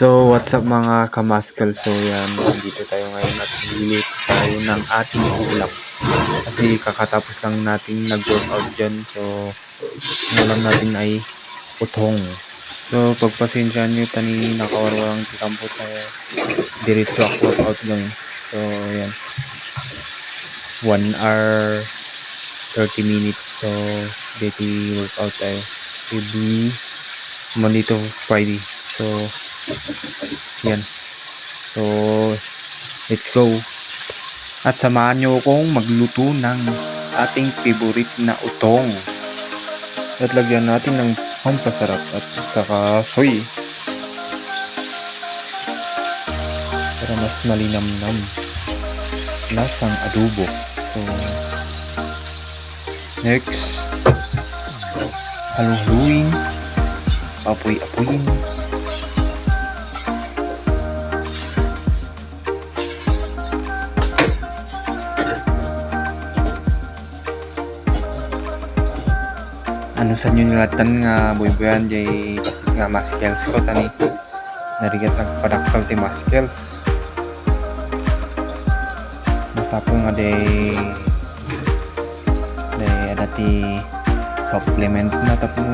So, what's up mga kamaskal? So, yan, dito tayo ngayon at lilit tayo ng ating ulam. Kasi kakatapos lang natin nag-workout dyan. So, ulam natin ay utong. So, pagpasensyahan nyo, tani nakawarwarang tikampo tayo. Diretso ako workout lang. So, yan. 1 hour 30 minutes. So, dito workout tayo. Every Monday to Friday. So, yan. So, let's go. At samahan nyo akong magluto ng ating favorite na utong. At lagyan natin ng pampasarap at saka soy. Para mas malinamnam. Lasang adobo. So, next. Haluhuluin. Apoy-apoyin. Sa inyo nilatan nga buhay-buyan jay basit nga maskels ko tani narigat nagpadaktal ti maskels masapo nga day day ada ti supplement na tapo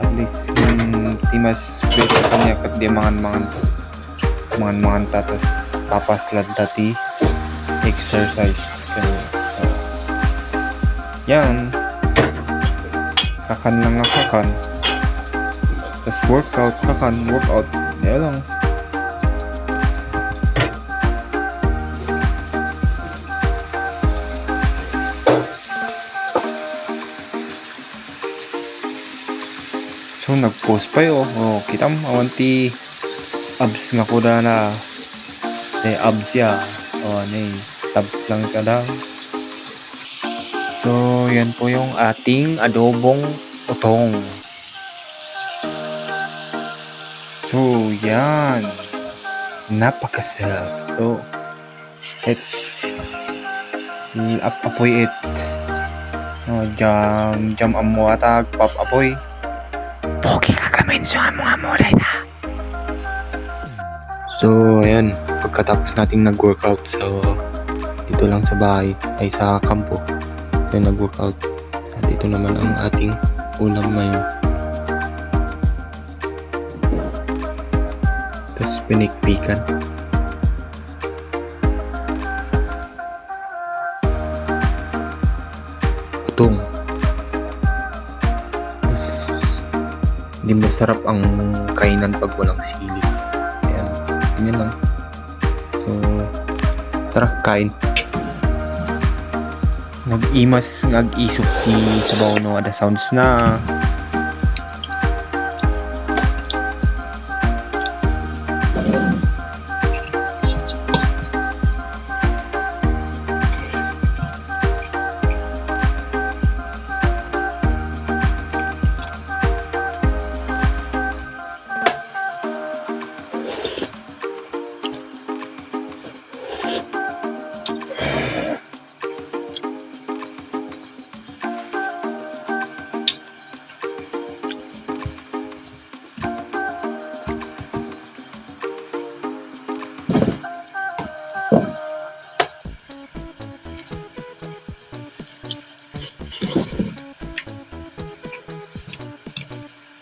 at least yung ti mas better pa niya kat di mangan mangan mangan mangan tatas papaslad dati exercise so, so, yan kakan lang nga kakan. Tapos workout kakan workout. Yan lang so nag-post pa yun. Oh, kita mo awanti abs nga ko na na eh, abs ya oh, eh, tab lang ka daw So, yan po yung ating adobong utong. So, yan. Napakasarap. So, let's ap apoy it. Oh, jam jam amo atag pap apoy. Pogi ka kamin so amo amo na. So, ayan. Pagkatapos nating nag-workout so dito lang sa bahay ay sa kampo tayo nag-workout. At ito naman ang ating ulam ngayon. Tapos pinikpikan. Utong. Tapos, hindi masarap ang kainan pag walang sili. Ayan. Ganyan lang. So, tara, kain nag-imas nag-isok ti sabaw no? Ada sounds na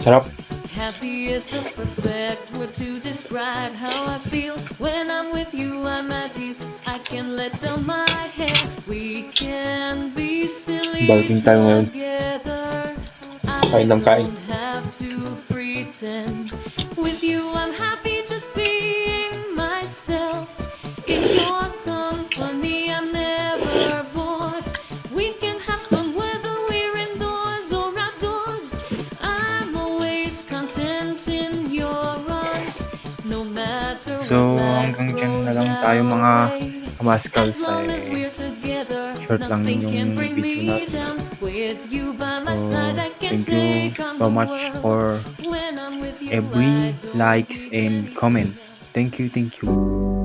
sarap Happy is the perfect word to describe how I feel when I'm with you. I'm at ease. I can let down my hair. We can be silly Balking tayo ngayon. together. Kain I ng kain. don't have to pretend. With you, I'm happy just being So, hanggang dyan na lang tayo, mga kamaskals, together, short lang yung video natin. So, thank you so much for every likes and comment. Thank you, thank you.